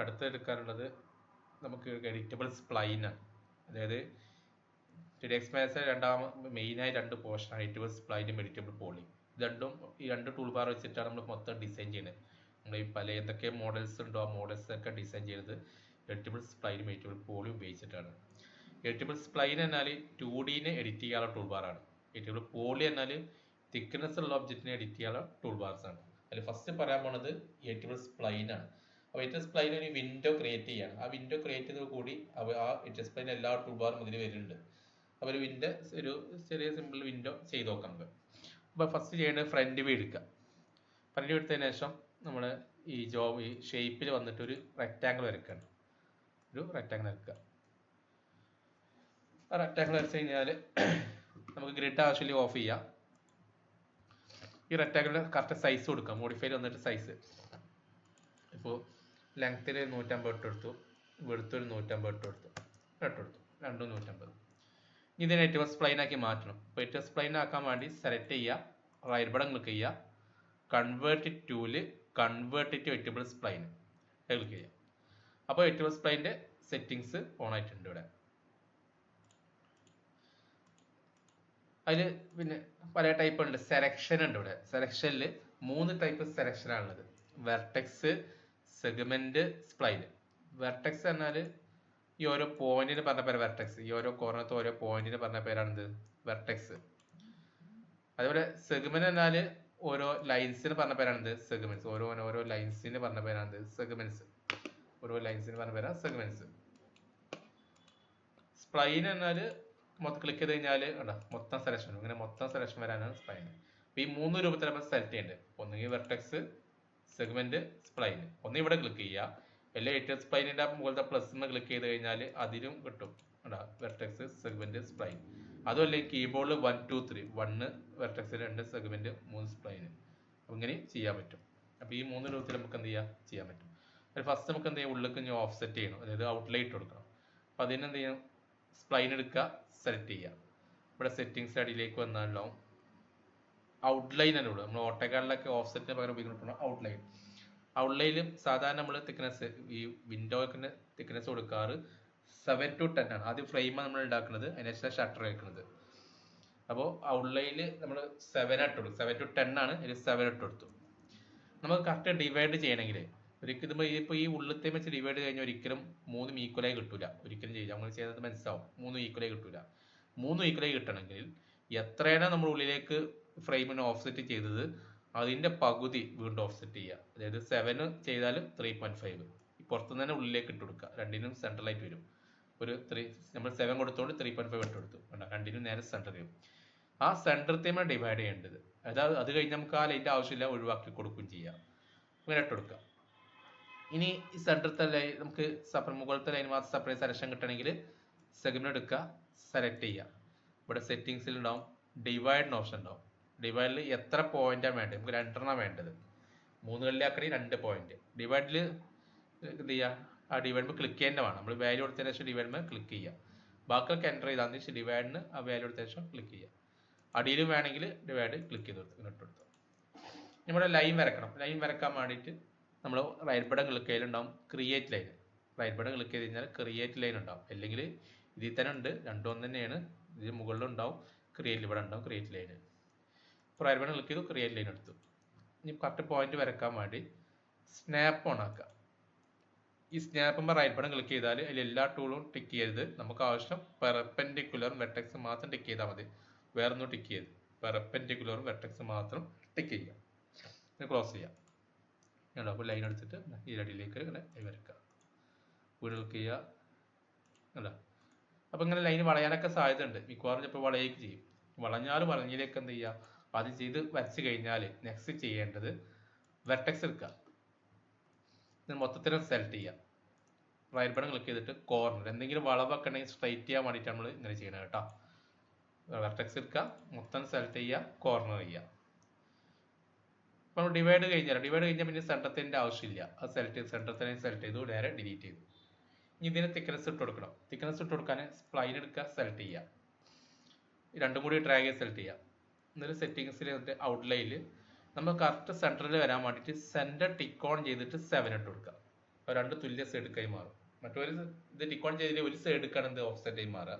അടുത്ത് എടുക്കാനുള്ളത് നമുക്ക് എഡിറ്റബിൾ സ്പ്ലൈനാണ് അതായത് ടിഡെക്സ് രണ്ടാമ മാത്സ് രണ്ടാം മെയിനായി രണ്ട് പോർഷനാണ് എഡിറ്റബിൾ സ്പ്ലൈനും എഡിറ്റബിൾ പോളി രണ്ടും ഈ രണ്ട് ടൂൾ ബാർ വെച്ചിട്ടാണ് നമ്മൾ മൊത്തം ഡിസൈൻ ചെയ്യുന്നത്. നമ്മൾ ഈ പല എന്തൊക്കെ മോഡൽസ് ഉണ്ടോ ആ മോഡൽസ് ഒക്കെ ഡിസൈൻ ചെയ്യുന്നത് എഡിറ്റബിൾ സ്പ്ലൈനും എഡിറ്റബിൾ പോളിയും ഉപയോഗിച്ചിട്ടാണ്. എഡിറ്റബിൾ സ്പ്ലൈൻ എന്നാൽ ടു ഡീനെ എഡിറ്റ് ചെയ്യാനുള്ള ടൂൾ ബാറാണ് എഡിറ്റബിൾ പോളി എന്നാൽ തിക്നെസ് ഉള്ള ഒബ്ജക്റ്റിനെ എഡിറ്റ് ചെയ്യാനുള്ള ടൂൾ ബാർസ് ആണ്. അതിൽ ഫസ്റ്റ് പറയാൻ പോണത് എഡിറ്റബിൾ സ്പ്ലൈൻ ആണ്. അപ്പോൾ എസ് സ്പ്ലൈൻ ഒരു വിൻഡോ ക്രിയേറ്റ് ചെയ്യാണ്. ആ വിൻഡോ ക്രിയേറ്റ് ചെയ്തത് കൂടി ആ എസ് സ്പ്ലൈൻ എല്ലാ ടൂൾ ബാറും ഇതിൽ വരുന്നുണ്ട്. അപ്പോൾ ഒരു വിൻഡോ ഒരു ചെറിയ സിമ്പിൾ വിൻഡോ ചെയ്ത് നോക്കാം നമുക്ക്. അപ്പോൾ ഫസ്റ്റ് ചെയ്യേണ്ടത് ഫ്രണ്ട് വ്യൂ എടുക്കുക. ഫ്രണ്ട് വ്യൂ എടുത്തതിന് ശേഷം നമ്മൾ ഈ ജോബ് ഈ ഷേപ്പിൽ വന്നിട്ട് ഒരു റെക്റ്റാങ്കിൾ വരയ്ക്കണം. ഒരു റെക്റ്റാങ്കിൾ വരയ്ക്കുക. ആ റെക്റ്റാങ്കിൾ വരച്ച് കഴിഞ്ഞാൽ നമുക്ക് ഗ്രിഡ് ആവശ്യമില്ല ഓഫ് ചെയ്യാം. ഈ റെക്റ്റാങ്കിളിന്റെ കറക്റ്റ് സൈസ് കൊടുക്കാം. മോഡിഫൈഡ് വന്നിട്ട് സൈസ് ഇപ്പോൾ ലെങ്ത്തിൽ നൂറ്റമ്പത് ഇട്ട് കൊടുത്തു. വെളുത്തൊരു നൂറ്റമ്പത് ഇട്ട് കൊടുത്തു. ഇട്ട് കൊടുത്തു. രണ്ടും നൂറ്റമ്പത്. ഇനി ഇതിനെ ഏറ്റവും സ്പ്ലൈൻ ആക്കി മാറ്റണം. അപ്പോൾ ഏറ്റവും സ്പ്ലൈൻ ആക്കാൻ വേണ്ടി സെലക്ട് ചെയ്യുക. റൈറ്റ് ബട്ടൺ ക്ലിക്ക് ചെയ്യുക. Convert tool convert to editable spline click ചെയ്യുക. അപ്പോൾ എറ്റബിൾ സ്പ്ലൈന്റെ സെറ്റിങ്സ് ഓൺ ആയിട്ടുണ്ട് ഇവിടെ. അതിൽ പിന്നെ പല ടൈപ്പ് ഉണ്ട്. സെലക്ഷൻ ഉണ്ട് ഇവിടെ. സെലക്ഷനിൽ മൂന്ന് ടൈപ്പ് സെലക്ഷൻ ഉള്ളത് വെർട്ടെക്സ് സെഗ്മെന്റ് സ്പ്ലൈൻ വെർട്ടെക്സ് പറഞ്ഞാൽ ഈ ഓരോ പോയിന്റിന് പറഞ്ഞ പേര് വെർട്ടെക്സ് ഈ ഓരോ കോർണത്ത് ഓരോ പോയിന്റിന് പറഞ്ഞ പേരാണിത് വെർട്ടെക്സ് അതുപോലെ സെഗ്മെന്റ് എന്നാൽ ഓരോ ലൈൻസിന് പറഞ്ഞ പേരാണിത് സെഗ്മെന്റ്സ് ഓരോ ഓരോ ലൈൻസിന് പറഞ്ഞ പേരാണിത് സെഗ്മെന്റ്സ് ഓരോ ലൈൻസിന് പറഞ്ഞ പേരാണ് സെഗ്മെന്റ്സ് സ്പ്ലൈൻ എന്നാൽ മൊത്തം ക്ലിക്ക് ചെയ്ത് കഴിഞ്ഞാൽ മൊത്തം സെലക്ഷൻ ഇങ്ങനെ മൊത്തം സെലക്ഷൻ വരാനാണ് സ്പ്ലൈൻ അപ്പൊ ഈ മൂന്ന് രൂപത്തിൽ നമ്മൾ സെലക്ട് ചെയ്യേണ്ടത് ഒന്നുകിൽ വെർട്ടെക്സ് സെഗ്മെന്റ് സ്പ്ലൈൻ ഒന്ന് ഇവിടെ ക്ലിക്ക് ചെയ്യുക. എല്ലാ ഏറ്റവും സ്പ്ലൈനിന്റെ മുകളിലത്തെ പ്ലസ് എന്ന് ക്ലിക്ക് ചെയ്ത് കഴിഞ്ഞാൽ അതിലും കിട്ടും. വെർട്ടെക്സ് സെഗ്മെന്റ് സ്പ്ലൈൻ അതുമല്ല കീബോർഡിൽ one two three one vertex രണ്ട് സെഗ്മെന്റ് മൂന്ന് സ്പ്ലൈൻ അപ്പൊ ഇങ്ങനെ ചെയ്യാൻ പറ്റും. അപ്പൊ ഈ മൂന്ന് രൂപത്തിൽ നമുക്ക് എന്ത് ചെയ്യാം? ചെയ്യാൻ പറ്റും. ഫസ്റ്റ് നമുക്ക് എന്ത് ചെയ്യാം? ഉള്ളിലേക്ക് ഇനി ഓഫ് സെറ്റ് ചെയ്യണം. അതായത് ഔട്ട്ലൈറ്റ് കൊടുക്കണം. അപ്പൊ അതിനെന്ത് ചെയ്യണം സ്പ്ലൈൻ എടുക്കുക. സെലക്ട് ചെയ്യുക. ഇവിടെ സെറ്റിംഗ്സ് അടിയിലേക്ക് വന്നാലും ഔട്ട്ലൈൻ തന്നെ ഉള്ളൂ നമ്മൾ ഓട്ടോക്കാളിലൊക്കെ ഓഫ്സെറ്റിന് പകരം ഉപയോഗിക്കുന്ന ഔട്ട്ലൈൻ ഔട്ട്ലൈനിൽ സാധാരണ നമ്മൾ തിക്നെസ് ഈ വിൻഡോക്കിന് തിക്നെസ് കൊടുക്കാറ് സെവൻ ടു ടെൻ ആണ്. ആദ്യം ഫ്രെയിമാണ് നമ്മൾ ഉണ്ടാക്കുന്നത് അതിനുശേഷം ഷട്ടർ വെക്കുന്നത്. അപ്പോൾ ഔട്ട്ലൈനിൽ നമ്മൾ സെവൻ ഇട്ട് കൊടുക്കും സെവൻ ടു ടെൻ ആണ് ഇതിൽ സെവൻ ഇട്ട് കൊടുത്തു. നമുക്ക് കറക്റ്റ് ഡിവൈഡ് ചെയ്യണമെങ്കിൽ ഒരിക്കലും ഇപ്പോൾ ഈ ഉള്ളത്തെ വെച്ച് ഡിവൈഡ് കഴിഞ്ഞാൽ ഒരിക്കലും മൂന്നും ഈക്വലായി കിട്ടൂല. ഒരിക്കലും ചെയ്യില്ല. നമ്മൾ ചെയ്തത് മനസ്സിലാവും. മൂന്നും ഈക്വലായി കിട്ടൂല. മൂന്നും ഈക്വലായി കിട്ടണമെങ്കിൽ എത്രയാണ് നമ്മൾ ഉള്ളിലേക്ക് ഫ്രെയിമിന് ഓഫ്സെറ്റ് ചെയ്തത് അതിന്റെ പകുതി വീണ്ടും ഓഫ്സെറ്റ് ചെയ്യുക. അതായത് സെവൻ ചെയ്താൽ ത്രീ പോയിന്റ് ഫൈവ് പുറത്തുനിന്ന് തന്നെ ഉള്ളിലേക്ക് ഇട്ട് കൊടുക്കുക. രണ്ടിനും സെൻട്രലായിട്ട് വരും. ഒരു ത്രീ നമ്മൾ സെവൻ കൊടുത്തോണ്ട് ത്രീ പോയിന്റ് ഫൈവ് ഇട്ട് കൊടുത്തു. കണ്ടോ? രണ്ടിനും നേരെ സെന്റർ വരും. ആ സെന്റർ തേമാണ് ഡിവൈഡ് ചെയ്യേണ്ടത്. അതായത് അത് കഴിഞ്ഞ് നമുക്ക് ആ ലൈന്റെ ആവശ്യമില്ല ഒഴിവാക്കി കൊടുക്കുകയും ചെയ്യാം. അങ്ങനെ ഇട്ട് കൊടുക്കുക. ഇനി ഈ സെന്ററത്തെ ലൈൻ നമുക്ക് സപ്പർ മുകളിലത്തെ ലൈൻ മാത്രം സെപ്പറേറ്റ് സെലക്ഷൻ കിട്ടണമെങ്കിൽ സെഗ്മെന്റ് എടുക്കുക സെലക്ട് ചെയ്യുക. ഇവിടെ സെറ്റിങ്സിൽ ഉണ്ടാവും ഡിവൈഡ് ഓപ്ഷൻ ഉണ്ടാവും. ഡിവൈഡിൽ എത്ര പോയിന്റാണ് വേണ്ടത്? നമുക്ക് രണ്ടെണ്ണം വേണ്ടത്. മൂന്ന് കല്ലിയാക്കണി രണ്ട് പോയിന്റ് ഡിവൈഡിൽ എന്ത് ചെയ്യുക ആ ഡിവൈഡ് ക്ലിക്ക് ചെയ്യേണ്ട വേണം. നമ്മൾ വാല്യൂ കൊടുത്തതിന് ശേഷം ഡിവൈഡ് ക്ലിക്ക് ചെയ്യുക ബാക്കിയൊക്കെ എന്റർ ചെയ്താൽ മതി. ഡിവൈഡിന് ആ വാല്യൂ കൊടുത്തതിന് ശേഷം ക്ലിക്ക് ചെയ്യുക അടിയിലും വേണമെങ്കിൽ ഡിവൈഡ് ക്ലിക്ക് ചെയ്ത് കൊടുത്ത് കൊടുത്തു. നമ്മുടെ ലൈൻ വരക്കണം ലൈൻ വരക്കാൻ വേണ്ടിയിട്ട് നമ്മൾ right button click ചെയ്യലുണ്ടാവും. Create line right button click ചെയ്ത് കഴിഞ്ഞാൽ ക്രിയേറ്റ് ലൈൻ ഉണ്ടാവും. അല്ലെങ്കിൽ ഇതിൽ തന്നെ ഉണ്ട്. രണ്ടും തന്നെയാണ്. ഇതിന് മുകളിലുണ്ടാവും ക്രിയേറ്റ് ഇവിടെ ഉണ്ടാവും. ക്രിയേറ്റ് ലൈൻ ഇപ്പോൾ റൈറ്റ് ക്ലിക്ക് ചെയ്തു ക്രിയേറ്റ് ലൈൻ എടുത്തു. ഇനി കറക്റ്റ് പോയിന്റ് വരക്കാൻ വേണ്ടി സ്നാപ്പ് ഓൺ ആക്കുക ഈ സ്നാപ്പുമ്പോൾ റൈറ്റ് ബട്ടൺ ക്ലിക്ക് ചെയ്താൽ അതിൽ എല്ലാ ടൂളും ടിക്ക് ചെയ്യരുത്. നമുക്ക് ആവശ്യം പെർപെൻഡിക്കുലറും വെർട്ടെക്സ് മാത്രം ടിക്ക് ചെയ്താൽ മതി. വേറെ ഒന്നും ടിക്ക് ചെയ്യരുത്. പെർപെൻഡിക്കുലറും വെർട്ടെക്സ് മാത്രം ടിക്ക് ചെയ്യുക. ക്ലോസ് ചെയ്യാം. കണ്ടോ അപ്പോൾ ലൈൻ എടുത്തിട്ട് ഈ അടിയിലേക്ക് ഇങ്ങനെ വരക്കുക വീട് ക്ലിക്ക് ചെയ്യുക. അല്ല അപ്പോൾ ഇങ്ങനെ ലൈൻ വളയാനൊക്കെ സാധ്യതയുണ്ട്. മിക്കവാറും ചിലപ്പോൾ വളയുകയും ചെയ്യും. വളഞ്ഞാലും വളഞ്ഞിലേക്ക് എന്ത് ചെയ്യുക? ആദ്യം ചെയ്ത് വരച്ച് കഴിഞ്ഞാൽ നെക്സ്റ്റ് ചെയ്യേണ്ടത് വെർട്ടെക്സ് എടുക്കുക. ഇത് മൊത്തത്തിൽ സെലക്ട് ചെയ്യുക. റൈറ്റ് ബട്ടൺ ക്ലിക്ക് ചെയ്തിട്ട് കോർണർ എന്തെങ്കിലും വളവൊക്കെ ഉണ്ടെങ്കിൽ സ്ട്രൈറ്റ് ചെയ്യാൻ വേണ്ടിയിട്ട് നമ്മൾ ഇങ്ങനെ ചെയ്യണം കേട്ടോ. വെർട്ടെക്സ് എടുക്കുക മൊത്തം സെലക്ട് ചെയ്യുക കോർണർ ചെയ്യുക. നമ്മൾ ഡിവൈഡ് കഴിഞ്ഞാൽ ഡിവൈഡ് കഴിഞ്ഞാൽ പിന്നെ സെന്ററത്തിന്റെ ആവശ്യമില്ല. അത് സെലക്ട് ചെയ്ത് സെന്ററത്തിനെ സെലക്ട് ചെയ്തു നേരെ ഡിലീറ്റ് ചെയ്തു. ഇനി ഇതിന് തിക്നെസ് ഇട്ട് കൊടുക്കണം. തിക്നെസ് ഇട്ട് കൊടുക്കാൻ സ്പ്ലൈൻ എടുക്കുക സെലക്ട് ചെയ്യുക. രണ്ടും കൂടി ഡ്രാഗ് ചെയ്ത് സെലക്ട് ചെയ്യുക. എന്നിട്ട് സെറ്റിങ്സിൽ എന്നിട്ട് ഔട്ട്ലൈനിൽ നമ്മൾ കറക്റ്റ് സെന്ററിൽ വരാൻ വേണ്ടിയിട്ട് സെന്റർ ടിക്ക് ഓൺ ചെയ്തിട്ട് സെവൻ ഇട്ട് കൊടുക്കുക അപ്പോൾ രണ്ട് തുല്യ സൈഡ് മാറും. മറ്റൊരു ഇത് ടിക്കോൺ ചെയ്തിട്ട് ഒരു സൈഡ് എടുക്കാണ് എന്ത് ഓഫ്സെറ്റ് ആയി മാറുക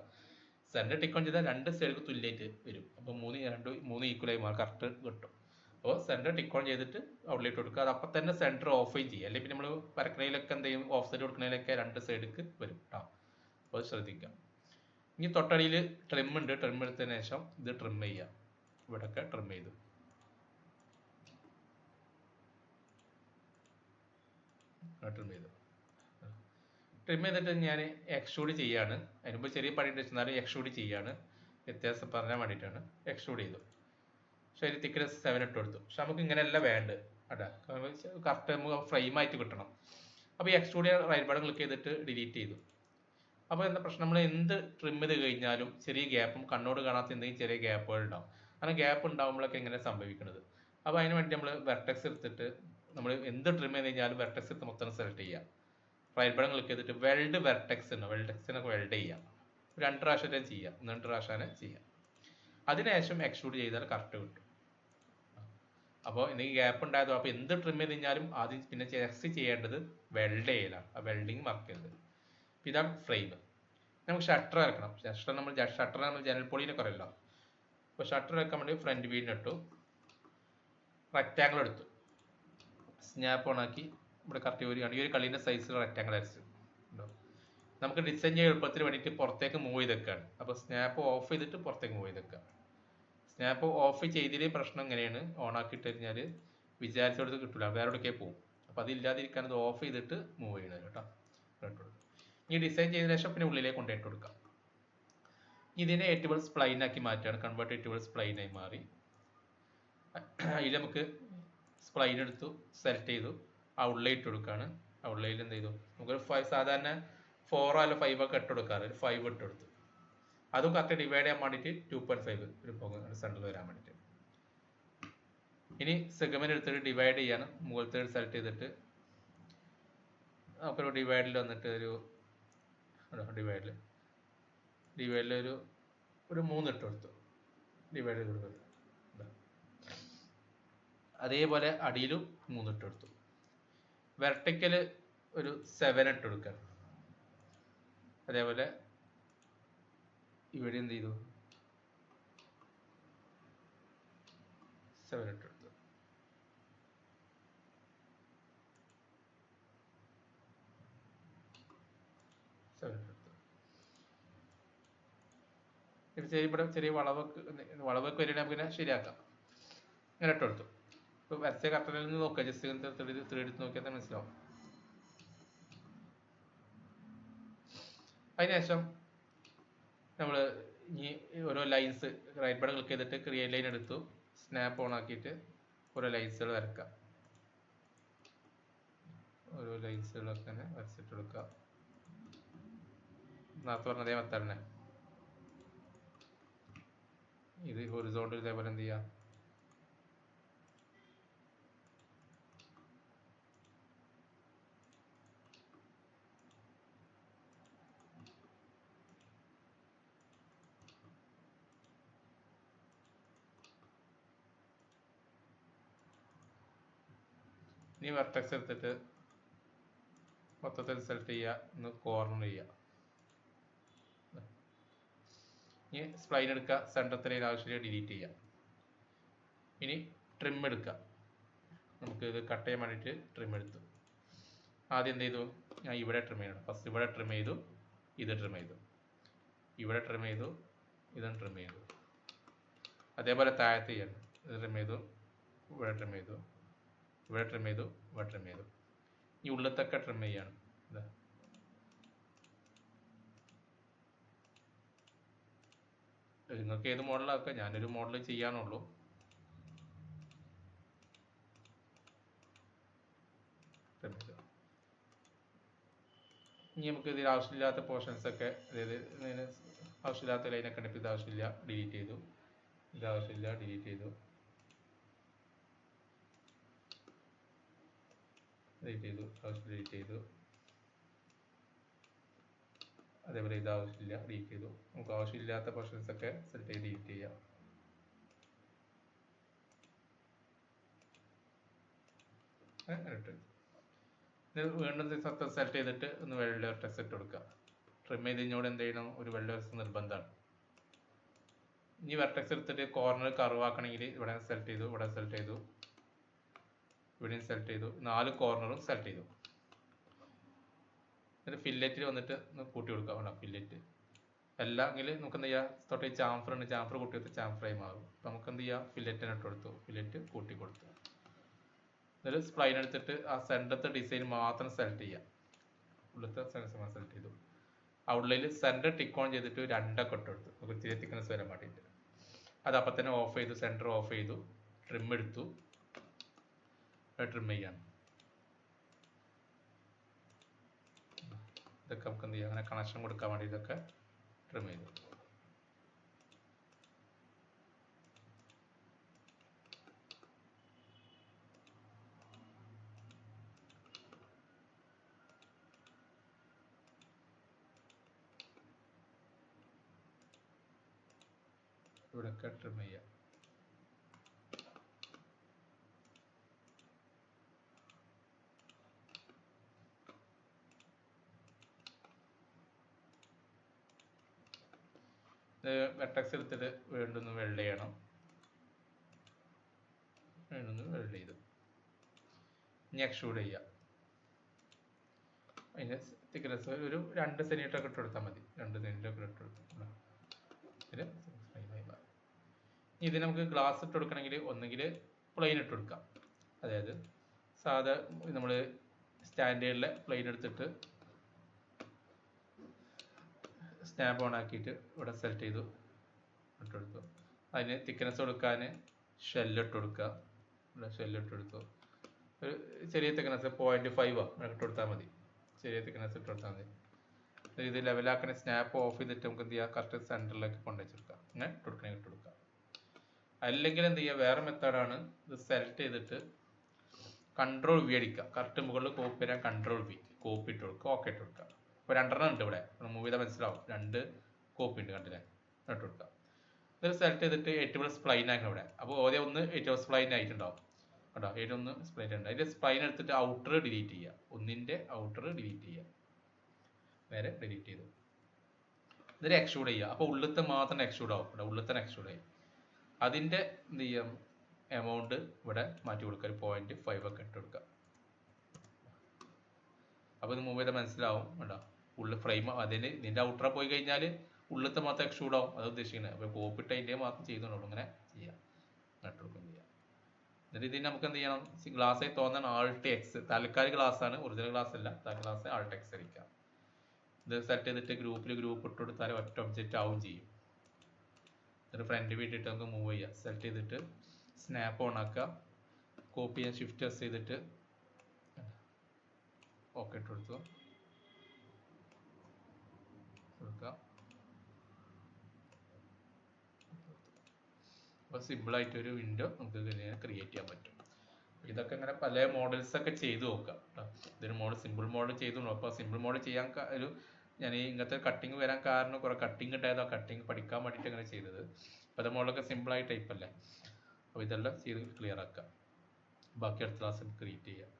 സെന്റർ ടിക്കോൺ ചെയ്താൽ രണ്ട് സൈഡ് തുല്യമായിട്ട് വരും. അപ്പോൾ മൂന്ന് രണ്ട് മൂന്ന് ഈക്വൽ ആയി മാറും. കറക്റ്റ് കിട്ടും. അപ്പോൾ സെന്റർ ടിക്കോൺ ചെയ്തിട്ട് ഔട്ട്ലൈറ്റ് കൊടുക്കുക അത് അപ്പം തന്നെ സെന്റർ ഓഫ് ചെയ്യുക അല്ലെങ്കിൽ പിന്നെ നമ്മൾ വരക്കണയിലൊക്കെ എന്ത് ചെയ്യും? ഓഫ് സൈഡ് കൊടുക്കണതിലൊക്കെ രണ്ട് സൈഡിലേക്ക് വരും കേട്ടോ അപ്പോൾ അത് ശ്രദ്ധിക്കാം. ഇനി തൊട്ടടിയിൽ ട്രിം ഉണ്ട്. ട്രിം എടുത്തതിന് ശേഷം ഇത് ട്രിം ചെയ്യുക ഇവിടെയൊക്കെ ട്രിം ചെയ്തു. ട്രിം ചെയ്തു. ട്രിം ചെയ്തിട്ട് ഞാൻ എക്സ്ട്രൂഡ് ചെയ്യാണ്. അതിന് മുമ്പ് ചെറിയ പണി വെച്ചാൽ എക്സ്ട്രൂഡ് ചെയ്യാണ്. വ്യത്യാസം പറയാൻ വേണ്ടിയിട്ടാണ് എക്സ്ട്രൂഡ് ചെയ്തു പക്ഷേ ഒരു തിക്നെസ് സെവൻ ഇട്ട് കൊടുത്തു. പക്ഷെ നമുക്ക് ഇങ്ങനെയല്ല വേണ്ട അടാ കറക്റ്റ് നമുക്ക് ഫ്രെയിം ആയിട്ട് കിട്ടണം. അപ്പോൾ ഈ എക്സ്ട്രൂഡ് റൈറ്റ് ബട്ടൺ ക്ലിക്ക് ചെയ്തിട്ട് ഡിലീറ്റ് ചെയ്തു. അപ്പോൾ എന്താ പ്രശ്നം? നമ്മൾ എന്ത് ട്രിം ചെയ്ത് കഴിഞ്ഞാലും ചെറിയ ഗ്യാപ്പും കണ്ണോട് കാണാത്ത എന്തെങ്കിലും ചെറിയ ഗ്യാപ്പുകൾ ഉണ്ടാവും. അങ്ങനെ ഗ്യാപ്പ് ഉണ്ടാകുമ്പോഴൊക്കെ ഇങ്ങനെ സംഭവിക്കുന്നത്. അപ്പോൾ അതിന് വേണ്ടി നമ്മൾ വെർട്ടെക്സ് എടുത്തിട്ട് നമ്മൾ എന്ത് ട്രിം ചെയ്ത് കഴിഞ്ഞാലും വെർട്ടെക്സ് എടുത്ത് മൊത്തം സെലക്ട് ചെയ്യുക റൈറ്റ് ബട്ടൺ ക്ലിക്ക് ചെയ്തിട്ട് വെൽഡ് വെർട്ടെക്സ് ഉണ്ട് വെൽഡെക്സിനൊക്കെ വെൽഡ് ചെയ്യാം. രണ്ട് പ്രാവശ്യം ചെയ്യാം രണ്ട് പ്രാവശ്യം ചെയ്യാം. അതിനുശേഷം എക്സ്ക്ലൂഡ് ചെയ്താൽ കറക്റ്റ് കിട്ടും. അപ്പോൾ എനിക്ക് ഗ്യാപ്പ് ഉണ്ടായതോ അപ്പോൾ എന്ത് ട്രിം ചെയ്ത് കഴിഞ്ഞാലും ആദ്യം പിന്നെ നെക്സ്റ്റ് ചെയ്യേണ്ടത് വെൽഡ് ചെയ്യലാണ്. ആ വെൽഡിങ് മാർക്ക് ചെയ്തത് ഇതാണ് ഫ്രെയിം നമുക്ക് ഷട്ടർ ഇറക്കണം ഷട്ടർ നമ്മൾ ഷട്ടർ നമ്മൾ ജനൽ പൊളിയിലൊക്കെ കുറയല്ലോ അപ്പോൾ ഷട്ടർ വെക്കാൻ വേണ്ടി ഫ്രണ്ട് വീടിന് ഇട്ടു. റെക്റ്റാങ്കിൾ എടുത്തു. സ്നാപ്പ് ഓൺ ആക്കി. ഇവിടെ കറക്റ്റ് ഒരു ഈ ഒരു കളീന്റെ സൈസിൽ റെക്റ്റാങ്കിൾ അരച്ചു നമുക്ക് ഡിസൈൻ ചെയ്യാൻ എളുപ്പത്തിന് വേണ്ടിയിട്ട് പുറത്തേക്ക് മൂവ് ചെയ്തേക്കാണ് അപ്പോൾ സ്നാപ്പ് ഓഫ് ചെയ്തിട്ട് പുറത്തേക്ക് മൂവ് ചെയ്തേക്കാം സ്നാപ്പ് ഓഫ് ചെയ്തതിലെ പ്രശ്നം എങ്ങനെയാണ്? ഓൺ ആക്കിയിട്ട് കഴിഞ്ഞാൽ വിചാരിച്ചെടുത്ത് കിട്ടില്ല വേറെ എവിടേക്കേ പോകും അപ്പോൾ അതില്ലാതിരിക്കാൻ അത് ഓഫ് ചെയ്തിട്ട് മൂവ് ചെയ്യണം കേട്ടോ. ഇനി ഡിസൈൻ ചെയ്തതിനു ശേഷം പിന്നെ ഉള്ളിലേക്ക് കൊണ്ടുപോയിട്ട് കൊടുക്കാം. ഇതിനെ എറ്റുവൾ സ്പ്ലൈൻ ആക്കി മാറ്റുകയാണ്. കൺവേർട്ട് എറ്റുവൾ സ്പ്ലൈൻ ആയി മാറി. അതിൽ നമുക്ക് സ്പ്ലൈൻ എടുത്തു സെലക്ട് ചെയ്തു ആ ഉള്ളിൽ ഇട്ട് കൊടുക്കുകയാണ്. ഉള്ളിൽ എന്ത് ചെയ്തു? നമുക്കൊരു ഫൈവ് സാധാരണ ഫോറോ അല്ല ഫൈവ് ഒക്കെ ഇട്ട് കൊടുക്കാറ്. ഒരു ഫൈവ് ഇട്ട് കൊടുത്തു. അതും കറക്റ്റ് ഡിവൈഡ് ചെയ്യാൻ വേണ്ടിയിട്ട് ടു പോയിന്റ് ഫൈവ് ഒരു സെന്ററിൽ വരാൻ വേണ്ടിയിട്ട്. ഇനി സെഗ്മെന്റ് എടുത്തിട്ട് ഡിവൈഡ് ചെയ്യാണ്. മുകളിലത്തെ സെലക്ട് ചെയ്തിട്ട് നമുക്കൊരു ഡിവൈഡിൽ വന്നിട്ട് ഒരു ഡിവൈഡിൽ ഡിവൈഡിൽ ഒരു ഒരു മൂന്നിട്ട് കൊടുത്തു. ഡിവൈഡ് ചെയ്ത് കൊടുത്തു അതേപോലെ അടിയിലും മൂന്നിട്ട് കൊടുത്തു. വെർട്ടിക്കൽ ഒരു സെവൻ ഇട്ട് കൊടുക്കുക. അതേപോലെ ഇവിടെ എന്ത് ചെയ്തു? സെവൻ ഇട്ട് കൊടുത്തു സെവൻ ഇട്ട് കൊടുത്തു ചെറിയ ഇവിടെ ചെറിയ വളവൊക്കെ വളവൊക്കെ വരികയാണെങ്കിൽ നമുക്ക് പിന്നെ ശരിയാക്കാം. ഇങ്ങനെ ഇട്ട് കൊടുത്തു. ഇപ്പോൾ വരച്ച കട്ടറിൽ നിന്ന് നോക്കുക. ജസ്റ്റ് എടുത്ത് നോക്കിയാൽ മനസ്സിലാവും. അതിനുശേഷം നമ്മൾ ഈ ഓരോ ലൈൻസ് റൈറ്റ് ബട്ടൺ ക്ലിക്ക് ചെയ്തിട്ട് ക്രിയേറ്റ് ലൈൻ എടുത്തു. സ്നാപ്പ് ഓൺ ആക്കിയിട്ട് ഓരോ ലൈൻസുകൾ വരക്കാം ഓരോ ലൈൻസുകളൊക്കെ തന്നെ വരച്ചിട്ട് കൊടുക്കുക. നേരത്തെ പറഞ്ഞ അതേ മെത്തേഡ് തന്നെ ഇത് ഹൊറിസോണ്ടിൽ ഇതേപോലെ എന്ത് ചെയ്യാം? ഇനി വെർട്ടെക്സ് എടുത്തിട്ട് മൊത്തത്തിൽ സെലക്ട് ചെയ്യുക ഒന്ന് കോർണർ ചെയ്യുക. ഇനി സ്പ്ലൈൻ എടുക്കുക സെന്റർ ആവശ്യമില്ല ഡിലീറ്റ് ചെയ്യുക ഇനി ട്രിം എടുക്കുക നമുക്ക് ഇത് കട്ട് ചെയ്യാൻ വേണ്ടിയിട്ട് ട്രിം എടുത്തു. ആദ്യം എന്ത് ചെയ്തു? ഞാൻ ഇവിടെ ട്രിം ചെയ്യണം. ഫസ്റ്റ് ഇവിടെ ട്രിം ചെയ്തു ഇത് ട്രിം ചെയ്തു. ഇവിടെ ട്രിം ചെയ്തു ഇതും ട്രിം ചെയ്തു. അതേപോലെ താഴത്ത് ചെയ്യണം ഇത് ട്രിം ചെയ്തു ഇവിടെ ട്രിം ചെയ്തു. ഇവിടെ ട്രിം ചെയ്തു ഇവിടെ ട്രിം ചെയ്തു. ഈ ഉള്ളത്തൊക്കെ ട്രിം ചെയ്യാണ്. ഇതാ. നിങ്ങൾക്ക് ഏത് മോഡലാക്കുക? ഞാനൊരു മോഡൽ ചെയ്യാനുള്ളൂ. ഇനി നമുക്ക് ഇതിൽ ആവശ്യമില്ലാത്ത പോർഷൻസ് ഒക്കെ അതായത് ഇതിന് ആവശ്യമില്ലാത്ത ലൈനൊക്കെ ഉണ്ടെങ്കിൽ ഇത് ആവശ്യമില്ല ഡിലീറ്റ് ചെയ്തു. ഇത് ആവശ്യമില്ല ഡിലീറ്റ് ചെയ്തു. ഡിലീറ്റ് ചെയ്തു ആവശ്യം ഡിലീറ്റ് ചെയ്തു. അതേപോലെ ഇത് ആവശ്യമില്ല ഡിലീറ്റ് ചെയ്തു. നമുക്ക് ആവശ്യമില്ലാത്ത പോർഷൻസ് ഒക്കെ സെലക്ട് ചെയ്ത് ഡിലീറ്റ് ചെയ്യാം. ഇട്ട് ഇത് വീണ്ടും സെലക്ട് ചെയ്തിട്ട് ഒന്ന് വെള്ള ടെസ്റ്റ് ഇട്ട് കൊടുക്കുക. ട്രിം ചെയ്ത് കഴിഞ്ഞോട് എന്ത് ചെയ്യണം? ഒരു വെള്ള വെർട്ടെക്സ് നിർബന്ധമാണ്. ഇനി വെർട്ടെക്സ് എടുത്തിട്ട് കോർണർ കർവ് ഇവിടെ സെലക്ട് ചെയ്തു ഇവിടെ സെലക്ട് ചെയ്തു. ഇവിടെയും സെലക്ട് ചെയ്തു. നാല് കോർണറും സെലക്ട് ചെയ്തു. എന്നിട്ട് ഫില്ലറ്റിൽ വന്നിട്ട് കൂട്ടി കൊടുക്കുക. വേണം ഫില്ലറ്റ് അല്ലെങ്കിൽ നമുക്ക് എന്ത് ചെയ്യാം തൊട്ട് ചാംഫർ ഉണ്ട്. ചാംഫർ കൂട്ടി കൊടുത്ത് ചാംഫറായി മാറും. അപ്പം നമുക്ക് എന്ത് ചെയ്യാം? ഫില്ലറ്റിന് കൊടുത്തു. ഫില്ലറ്റ് കൂട്ടി കൊടുത്തു. എന്നിട്ട് സ്പ്ലൈൻ എടുത്തിട്ട് ആ സെന്ററത്തെ ഡിസൈൻ മാത്രം സെലക്ട് ചെയ്യാം. ഉള്ളത്തെ സെലക്ട് ചെയ്തു. ഔട്ട്ലൈനിൽ സെന്റർ ടിക്കോൺ ചെയ്തിട്ട് രണ്ടൊക്കെ ഇട്ട് കൊടുത്തു. നമുക്ക് ചെറിയ തിക്നെസ് വരാൻ വേണ്ടിയിട്ട്. അത് അപ്പം തന്നെ ഓഫ് ചെയ്തു. സെന്റർ ഓഫ് ചെയ്തു. ട്രിം എടുത്തു. ട്രിം ചെയ്യാണ് ഇതൊക്കെ നമുക്ക് എന്ത് ചെയ്യാം അങ്ങനെ കണക്ഷൻ കൊടുക്കാൻ വേണ്ടി ഇതൊക്കെ ട്രിം ചെയ്തു. ഇവിടെയൊക്കെ ട്രിം ചെയ്യാം. വെട്ടക്സ് എടുത്തിട്ട് വീണ്ടും വെൽഡ് ചെയ്യണം. വീണ്ടും വെൽഡ് ചെയ്തു. ഇനി എക്സ്ട്രൂഡ് ചെയ്യാം. അതിന്റെ തിക്നെസ് ഒരു രണ്ട് സെന്റിമീറ്റർ ഒക്കെ ഇട്ട് കൊടുത്താൽ മതി. രണ്ട് സെന്റിമീറ്റർ ഒക്കെ ഇട്ട് കൊടുത്താൽ ഇതിൽ ഇത് നമുക്ക് ഗ്ലാസ് ഇട്ട് കൊടുക്കണമെങ്കിൽ ഒന്നുകിൽ പ്ലെയിൻ ഇട്ട് കൊടുക്കാം. അതായത് സാധാ നമ്മൾ സ്റ്റാൻഡേർഡിലെ പ്ലെയിൻ എടുത്തിട്ട് സ്നാപ്പ് ഓൺ ആക്കിയിട്ട് ഇവിടെ സെലക്ട് ചെയ്തു. ഇട്ടെടുത്തു അതിന് തിക്നെസ് കൊടുക്കാൻ ഷെല്ലിട്ട് കൊടുക്കുക. ഇവിടെ ഷെല്ലിട്ട് കൊടുത്തു. ഒരു ചെറിയ തിക്നെസ് പോയിന്റ് ഫൈവ് ഇട്ട് കൊടുത്താൽ മതി. ചെറിയ തിക്നെസ് ഇട്ട് കൊടുത്താൽ മതി. ഇത് ലെവലാക്കണ സ്നാപ്പ് ഓഫ് ചെയ്തിട്ട് നമുക്ക് എന്ത് ചെയ്യാം? കറക്റ്റ് സെന്ററിലേക്ക് കൊണ്ടുവച്ചെടുക്കാം അങ്ങനെ ഇട്ട് കൊടുക്കണേ ഇട്ട് കൊടുക്കുക അല്ലെങ്കിൽ എന്ത് ചെയ്യുക വേറെ മെത്തേഡാണ് ഇത് സെലക്ട് ചെയ്തിട്ട് കൺട്രോൾ വി അടിക്കുക. കറക്റ്റ് മുകളിൽ കോപ്പി വരാൻ കൺട്രോൾ വി കോപ്പി ഇട്ട് കൊടുക്കുക. ഓക്കെ ഇട്ട് കൊടുക്കുക. ഇപ്പോൾ രണ്ടെണ്ണം ഉണ്ട് ഇവിടെ. റിമൂവ് ചെയ്താൽ മനസ്സിലാവും. രണ്ട് കോപ്പി ഉണ്ട് കണ്ടില്ലേ? ഇട്ട് കൊടുക്കുക ഇത് സെലക്ട് ചെയ്തിട്ട് എയ്റ്റ് പ്ലസ് സ്പ്ലൈൻ ആക്കണം ഇവിടെ. അപ്പോൾ ഓരോ ഒന്ന് എയ്റ്റ് പ്ലസ് സ്പ്ലൈൻ ആയിട്ടുണ്ടാവും. കേട്ടോ എയ്റ്റ് ഒന്ന് സ്പ്ലൈൻ ഉണ്ട് അതിന്റെ സ്പ്ലൈൻ എടുത്തിട്ട് ഔട്ടർ ഡിലീറ്റ് ചെയ്യുക ഒന്നിന്റെ ഔട്ടർ ഡിലീറ്റ് ചെയ്യുക വേറെ ഡിലീറ്റ് ചെയ്തു. എന്നിട്ട് എക്സ്ട്രൂഡ് ചെയ്യുക അപ്പോൾ ഉള്ളിലത്തെ മാത്രം എക്സ്ട്രൂഡ് ആവും. ഇവിടെ ഉള്ളിലത്തെ എക്സ്ട്രൂഡ് ആയി. അതിന്റെ എന്ത് ചെയ്യാം? എമൗണ്ട് ഇവിടെ മാറ്റി കൊടുക്കുക ഒരു പോയിന്റ് ഫൈവ് ഒക്കെ ഇട്ട് കൊടുക്കുക അപ്പോൾ ഇത് മൂവ് ചെയ്താൽ മനസ്സിലാവും. കേട്ടോ ഉള്ളിൽ ഫ്രെയിം അതിന് ഇതിന്റെ ഔട്ടർ പോയി കഴിഞ്ഞാൽ ഉള്ളിലത്തെ മാത്രം എക്സ്ട്രൂഡ് ആവും. അത് ഉദ്ദേശിക്കുന്നത് അപ്പോൾ കോപ്പിട്ട് അതിന്റെ മാത്രം ചെയ്തോളൂ. അങ്ങനെ ചെയ്യാം. കൊടുക്കുകയും ചെയ്യാം. എന്നിട്ട് ഇതിന് നമുക്ക് എന്ത് ചെയ്യണം? ഗ്ലാസ്സായി തോന്നാൻ ആൾട്ട് എക്സ് താൽക്കാലിക ഗ്ലാസ് ആണ്. ഒറിജിനൽ ഗ്ലാസ് അല്ല. താൽക്കാലിക ഗ്ലാസ് ആൾട്ട് എക്സ് അടിക്കാം ഇത് സെലക്ട് ചെയ്തിട്ട് ഗ്രൂപ്പിൽ ഗ്രൂപ്പ് ഇട്ട് കൊടുത്താൽ ഒറ്റ ഒബ്ജക്റ്റ് ആവും ചെയ്യും. എന്നിട്ട് ഫ്രണ്ട് വീട്ടിട്ട് നമുക്ക് മൂവ് ചെയ്യാം. സെലക്ട് ചെയ്തിട്ട് സ്നാപ്പ് ഓൺ ആക്കുക. കോപ്പി ചെയ്യാൻ ഷിഫ്റ്റ് ചെയ്തിട്ട്. ഓക്കെ ഇട്ട് കൊടുത്തു. കൊടുക്കുക സിമ്പിൾ ആയിട്ട് ഒരു വിൻഡോ നമുക്ക് ഇങ്ങനെ ക്രിയേറ്റ് ചെയ്യാൻ പറ്റും. ഇതൊക്കെ ഇങ്ങനെ പല മോഡൽസ് ഒക്കെ ചെയ്ത് നോക്കാം കേട്ടോ ഇതൊരു മോഡൽ സിമ്പിൾ മോഡൽ ചെയ്തു അപ്പോൾ സിമ്പിൾ മോഡൽ ചെയ്യാൻ ഒരു ഞാൻ ഈ ഇങ്ങനത്തെ കട്ടിങ് വരാൻ കാരണം കുറെ കട്ടിങ് ഉണ്ടായതോ കട്ടിങ് പഠിക്കാൻ വേണ്ടിയിട്ട് അങ്ങനെ ചെയ്തത്. പല മോഡലൊക്കെ സിമ്പിളായി ടൈപ്പ് അല്ലേ? അപ്പോൾ ഇതെല്ലാം ചെയ്ത് ക്ലിയർ ആക്കാം. ബാക്കി അടുത്ത ക്ലാസ് ക്രിയേറ്റ് ചെയ്യാം.